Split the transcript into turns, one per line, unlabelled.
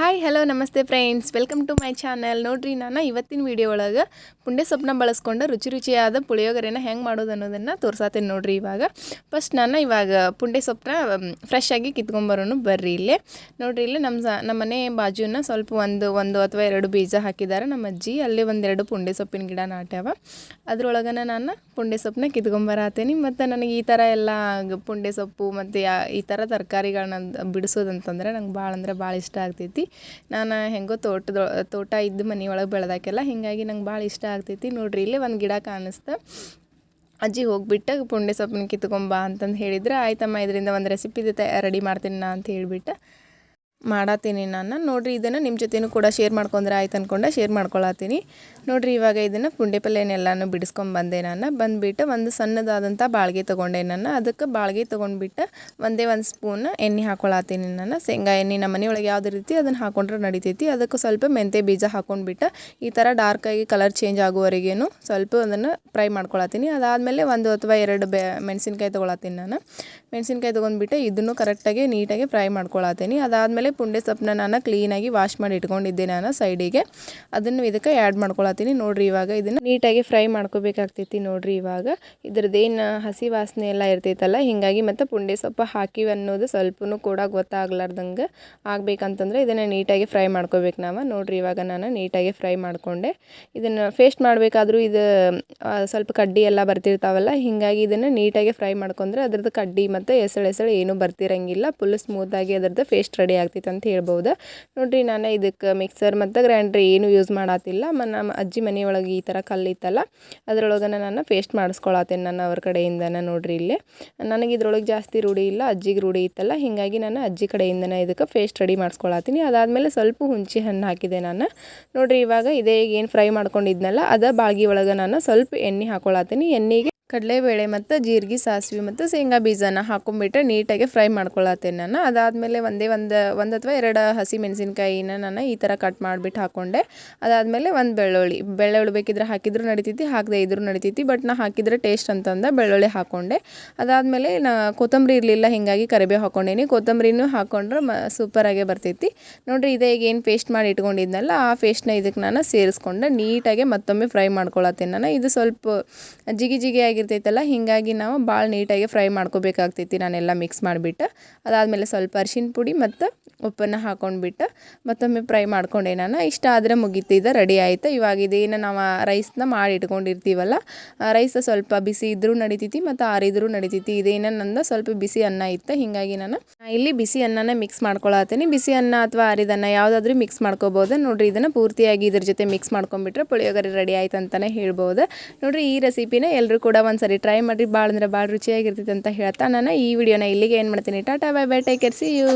Hi hello ನಮಸ್ತೆ friends welcome to my channel ನೋಡ್ರಿ, ನಾನು ಇವತ್ತಿನ ವಿಡಿಯೋ ಒಳಗೆ ಪುಂಡೆ ಸೊಪ್ಪನ್ನ ಬಳಸ್ಕೊಂಡು ರುಚಿ ರುಚಿಯಾದ ಪುಳಿಯೋಗರೆನ ಹೆಂಗೆ ಮಾಡೋದು ಅನ್ನೋದನ್ನು ತೋರ್ಸಾತೇನೆ ನೋಡ್ರಿ ಇವಾಗ. ಫಸ್ಟ್ ನಾನು ಇವಾಗ ಪುಂಡೆ ಸೊಪ್ಪನ್ನ ಫ್ರೆಶ್ ಆಗಿ ಕಿತ್ಕೊಂಬರೋನು ಬರ್ರಿ ಇಲ್ಲೇ. ನೋಡ್ರಿ ಇಲ್ಲಿ ನಮ್ಮ ನಮ್ಮ ಮನೆ ಬಾಜುನ ಸ್ವಲ್ಪ ಒಂದು ಒಂದು ಅಥವಾ ಎರಡು ಬೀಜ ಹಾಕಿದ್ದಾರೆ ನಮ್ಮ ಅಜ್ಜಿ ಅಲ್ಲಿ ಒಂದೆರಡು ಪುಂಡೆ ಸೊಪ್ಪಿನ ಗಿಡ ನಾಟ್ಯಾವ ಅದ್ರೊಳಗನ ನಾನು ಪುಂಡೆ ಸೊಪ್ಪನ್ನ ಕಿತ್ಕೊಂಬರತ್ತೀನಿ ಮತ್ತು ನನಗೆ ಈ ಥರ ಎಲ್ಲ ಪುಂಡೆ ಸೊಪ್ಪು ಮತ್ತು ಈ ಥರ ತರಕಾರಿಗಳನ್ನ ಬಿಡಿಸೋದಂತಂದ್ರೆ ನಂಗೆ ಭಾಳ ಅಂದ್ರೆ ಭಾಳ ಇಷ್ಟ ಆಗ್ತೈತಿ. ನಾನು ಹೆಂಗೋ ತೋಟದ, ತೋಟ ಇದ್ದು ಮನೆ ಒಳಗೆ ಬೆಳೆದಾಕೆಲ್ಲ, ಹೀಗಾಗಿ ನಂಗೆ ಭಾಳ ಇಷ್ಟ ಆಗ್ತೈತಿ. ನೋಡ್ರಿ, ಇಲ್ಲೇ ಒಂದು ಗಿಡ ಕಾಣಿಸ್ತಾ. ಅಜ್ಜಿ ಹೋಗಿಬಿಟ್ಟ, ಪುಂಡೆ ಸೊಪ್ಪನ್ನ ಕಿತ್ಕೊಂಬ ಅಂತಂದು ಹೇಳಿದ್ರೆ. ಆಯ್ತಮ್ಮ, ಇದರಿಂದ ಒಂದು ರೆಸಿಪಿ ರೆಡಿ ಮಾಡ್ತೀನಿ ನಾ ಅಂತ ಹೇಳಿಬಿಟ್ಟು. ಮಾಡತ್ತೀನಿ ನಾನು. ನೋಡಿರಿ, ಇದನ್ನು ನಿಮ್ಮ ಜೊತೆನೂ ಕೂಡ ಶೇರ್ ಮಾಡ್ಕೊಂಡ್ರೆ ಆಯ್ತು ಅಂದ್ಕೊಂಡು ಶೇರ್ ಮಾಡ್ಕೊಳತ್ತೀನಿ. ನೋಡಿರಿ, ಇವಾಗ ಇದನ್ನು ಪುಂಡೆ ಪಲ್ಯನೆಲ್ಲನೂ ಬಿಡಿಸ್ಕೊಂಡು ಬಂದೆ ನಾನು. ಬಂದುಬಿಟ್ಟು ಒಂದು ಸಣ್ಣದಾದಂಥ ಬಾಳ್ಗೆ ತೊಗೊಂಡೆ ನಾನು. ಅದಕ್ಕೆ ಬಾಳ್ಗೆ ತೊಗೊಂಡ್ಬಿಟ್ಟು ಒಂದೇ ಒಂದು ಸ್ಪೂನ್ ಎಣ್ಣೆ ಹಾಕೊಳತ್ತೀನಿ ನಾನು. ಶೇಂಗಾ ಎಣ್ಣೆ ನಮ್ಮ ಮನೆಯೊಳಗೆ ಯಾವುದೇ ರೀತಿ ಅದನ್ನು ಹಾಕೊಂಡ್ರೆ ನಡಿತೈತಿ. ಅದಕ್ಕೆ ಸ್ವಲ್ಪ ಮೆಂತೆ ಬೀಜ ಹಾಕೊಂಡ್ಬಿಟ್ಟು ಈ ಥರ ಡಾರ್ಕಾಗಿ ಕಲರ್ ಚೇಂಜ್ ಆಗುವವರೆಗೇನು ಸ್ವಲ್ಪ ಅದನ್ನು ಫ್ರೈ ಮಾಡ್ಕೊಳತ್ತೀನಿ. ಅದಾದಮೇಲೆ ಒಂದು ಅಥವಾ ಎರಡು ಬೆ, ಮೆಣಸಿನ್ಕಾಯಿ ತೊಗೊಳತ್ತೀನಿ ನಾನು. ಮೆಣಸಿನ್ಕಾಯಿ ತೊಗೊಂಡ್ಬಿಟ್ಟು ಇದನ್ನು ಕರೆಕ್ಟಾಗಿ ನೀಟಾಗಿ ಫ್ರೈ ಮಾಡ್ಕೊಳತ್ತೀನಿ. ಅದಾದಮೇಲೆ ಪುಂಡೆ ಸೊಪ್ಪನ್ನ ನಾನು ಕ್ಲೀನಾಗಿ ವಾಶ್ ಮಾಡಿ ಇಟ್ಕೊಂಡಿದ್ದೆ ನಾನು ಸೈಡಿಗೆ. ಅದನ್ನು ಇದಕ್ಕೆ ಆ್ಯಡ್ ಮಾಡ್ಕೊಳತ್ತೀನಿ. ನೋಡ್ರಿ ಇವಾಗ ಇದನ್ನು ನೀಟಾಗಿ ಫ್ರೈ ಮಾಡ್ಕೋಬೇಕಾಗ್ತೈತಿ ನೋಡ್ರಿ ಇವಾಗ. ಇದ್ರದ್ದೇನು ಹಸಿ ವಾಸನೆ ಎಲ್ಲ ಇರ್ತೈತಲ್ಲ, ಹೀಗಾಗಿ ಮತ್ತು ಪುಂಡೆ ಸೊಪ್ಪು ಹಾಕಿವಿ ಅನ್ನೋದು ಸ್ವಲ್ಪನು ಕೂಡ ಗೊತ್ತಾಗ್ಲಾರ್ದಂಗೆ ಆಗಬೇಕಂತಂದ್ರೆ ಇದನ್ನು ನೀಟಾಗಿ ಫ್ರೈ ಮಾಡ್ಕೋಬೇಕು ನಾವು. ನೋಡ್ರಿ ಇವಾಗ ನಾನು ನೀಟಾಗಿ ಫ್ರೈ ಮಾಡಿಕೊಂಡೆ. ಇದನ್ನು ಫೇಸ್ಟ್ ಮಾಡಬೇಕಾದ್ರೂ ಇದು ಸ್ವಲ್ಪ ಕಡ್ಡಿ ಎಲ್ಲ ಬರ್ತಿರ್ತಾವಲ್ಲ, ಹೀಗಾಗಿ ಇದನ್ನು ನೀಟಾಗಿ ಫ್ರೈ ಮಾಡ್ಕೊಂಡ್ರೆ ಅದ್ರದ್ದು ಕಡ್ಡಿ ಮತ್ತು ಎಸಳು ಎಸಳು ಏನೂ ಬರ್ತಿರಂಗಿಲ್ಲ. ಫುಲ್ ಸ್ಮೂತಾಗಿ ಅದರದ್ದು ಫೇಸ್ಟ್ ರೆಡಿ ಆಗ್ತೈತೆ. ಅಂತ ಹೇಳ್ಬೋದು. ನೋಡಿರಿ, ನಾನು ಇದಕ್ಕೆ ಮಿಕ್ಸರ್ ಮತ್ತು ಗ್ರೈಂಡ್ರ್ ಏನು ಯೂಸ್ ಮಾಡತ್ತಿಲ್ಲ ಮ, ನಮ್ಮ ಅಜ್ಜಿ ಮನೆಯೊಳಗೆ ಈ ಥರ ಕಲ್ಲಿತ್ತಲ್ಲ ಅದರೊಳಗೆ ನಾನು ಪೇಸ್ಟ್ ಮಾಡಿಸ್ಕೊಳತ್ತೇನೆ ನಾನು ಅವ್ರ ಕಡೆಯಿಂದನೇ ನೋಡಿರಿ ಇಲ್ಲಿ. ನನಗೆ ಇದ್ರೊಳಗೆ ಜಾಸ್ತಿ ರೂಢಿ ಇಲ್ಲ, ಅಜ್ಜಿಗೆ ರೂಢಿ ಇತ್ತಲ್ಲ, ಹೀಗಾಗಿ ನಾನು ಅಜ್ಜಿ ಕಡೆಯಿಂದನೇ ಇದಕ್ಕೆ ಪೇಸ್ಟ್ ರೆಡಿ ಮಾಡಿಸ್ಕೊಳತ್ತೀನಿ ಅದಾದಮೇಲೆ ಸ್ವಲ್ಪ ಹುಂಚಿ ಹಣ್ಣು ಹಾಕಿದೆ ನಾನು. ನೋಡಿರಿ, ಇವಾಗ ಇದೇ ಏನು ಫ್ರೈ ಮಾಡ್ಕೊಂಡಿದ್ನಲ್ಲ, ಅದ ಬಾಳ್ಗಿ ಒಳಗೆ ನಾನು ಸ್ವಲ್ಪ ಎಣ್ಣೆ ಹಾಕೊಳತ್ತೀನಿ ಎಣ್ಣೆಗೆ ಕಡಲೆಬೇಳೆ ಮತ್ತು ಜೀರಿಗೆ, ಸಾಸಿವೆ ಮತ್ತು ಶೇಂಗಾ ಬೀಜನ ಹಾಕೊಂಡ್ಬಿಟ್ಟು ನೀಟಾಗಿ ಫ್ರೈ ಮಾಡ್ಕೊಳತ್ತೇನೆ ನಾನು. ಅದಾದಮೇಲೆ ಒಂದೇ ಒಂದು ಒಂದು ಅಥವಾ ಎರಡು ಹಸಿ ಮೆಣಸಿನ್ಕಾಯಿನ ನಾನು ಈ ಥರ ಕಟ್ ಮಾಡಿಬಿಟ್ಟು ಹಾಕ್ಕೊಂಡೆ ಅದಾದಮೇಲೆ ಒಂದು ಬೆಳ್ಳುಳ್ಳಿ ಬೆಳ್ಳುಳ್ಳಿ ಬೇಕಿದ್ರೆ ಹಾಕಿದ್ರು ನಡಿತೈತಿ, ಹಾಕದೆ ಇದ್ರೂ ನಡಿತೈತಿ, ಬಟ್ ನಾ ಹಾಕಿದ್ರೆ ಟೇಸ್ಟ್ ಅಂತಂದ ಬೆಳ್ಳುಳ್ಳಿ ಹಾಕ್ಕೊಂಡೆ ಅದಾದಮೇಲೆ ನಾ ಕೊತ್ತಂಬರಿ ಇರಲಿಲ್ಲ, ಹೀಗಾಗಿ ಕರಿಬೇವು ಹಾಕ್ಕೊಂಡೇನಿ ಕೊತ್ತಂಬರಿನೂ ಹಾಕ್ಕೊಂಡ್ರೆ ಮ ಸೂಪರಾಗೇ ಬರ್ತೈತಿ. ನೋಡಿರಿ, ಇದೇ ಈಗ ಏನು ಪೇಸ್ಟ್ ಮಾಡಿ ಇಟ್ಕೊಂಡಿದ್ನಲ್ಲ, ಆ ಪೇಸ್ಟ್ನ ಇದಕ್ಕೆ ನಾನು ಸೇರಿಸ್ಕೊಂಡು. ನೀಟಾಗಿ ಮತ್ತೊಮ್ಮೆ ಫ್ರೈ ಮಾಡ್ಕೊಳತ್ತೇನೆ ನಾನು. ಇದು ಸ್ವಲ್ಪ ಜಿಗಿ ಜಿಗಿ ಆಗಿರ್ತೈತಲ್ಲ ಹೀಗಾಗಿ ನಾವು ಭಾಳ ನೀಟಾಗಿ ಫ್ರೈ ಮಾಡ್ಕೋಬೇಕಾಗ್ತೈತಿ. ನಾನೆಲ್ಲ ಮಿಕ್ಸ್ ಮಾಡಿಬಿಟ್ಟು, ಅದಾದಮೇಲೆ ಸ್ವಲ್ಪ ಅರಿಶಿನ ಪುಡಿ ಮತ್ತು ಉಪ್ಪನ್ನು ಹಾಕೊಂಡ್ಬಿಟ್ಟು, ಮತ್ತೊಮ್ಮೆ ಫ್ರೈ ಮಾಡ್ಕೊಂಡೆ ನಾನು. ಇಷ್ಟ ಆದರೆ ಇದು ರೆಡಿ ಆಯಿತು. ಇವಾಗ ಇದೇನು ನಾವು ರೈಸ್ನ ಮಾಡಿ ಇಟ್ಕೊಂಡಿರ್ತೀವಲ್ಲ ರೈಸ್ ಸ್ವಲ್ಪ ಬಿಸಿ ಇದ್ರೂ ನಡಿತೈತಿ ಮತ್ತು ಆರಿದ್ರೂ ನಡಿತೈತಿ. ಇದೇನ ನಂದು ಸ್ವಲ್ಪ ಬಿಸಿ ಅನ್ನ ಇತ್ತು, ಹೀಗಾಗಿ ನಾನು ಇಲ್ಲಿ ಬಿಸಿ ಅನ್ನನ ಮಿಕ್ಸ್ ಮಾಡ್ಕೊಳತ್ತೀನಿ ಬಿಸಿ ಅನ್ನ ಅಥವಾ ಆರಿದ ಅನ್ನ ಯಾವುದಾದ್ರೂ ಮಿಕ್ಸ್ ಮಾಡ್ಕೋಬೋದು. ನೋಡಿರಿ, ಇದನ್ನು ಪೂರ್ತಿಯಾಗಿ ಇದ್ರ ಜೊತೆ ಮಿಕ್ಸ್ ಮಾಡ್ಕೊಂಡ್ಬಿಟ್ರೆ ಪುಳಿಯೋಗರೆ ರೆಡಿ ಆಯ್ತು ಅಂತಲೇ ಹೇಳ್ಬೋದು. ನೋಡಿರಿ, ಈ ರೆಸಿಪಿನ ಎಲ್ಲರೂ ಕೂಡ ಒಂದ್ಸರಿ ಟ್ರೈ ಮಾಡಿರಿ ಭಾಳ ಅಂದ್ರೆ ಭಾಳ ರುಚಿಯಾಗಿರ್ತೈತೆ ಅಂತ ಹೇಳ್ತಾ ನಾನು ಈ ವಿಡಿಯೋನ ಇಲ್ಲಿಗೆ ಏನು ಮಾಡ್ತೀನಿ. Tata bye bye take care see you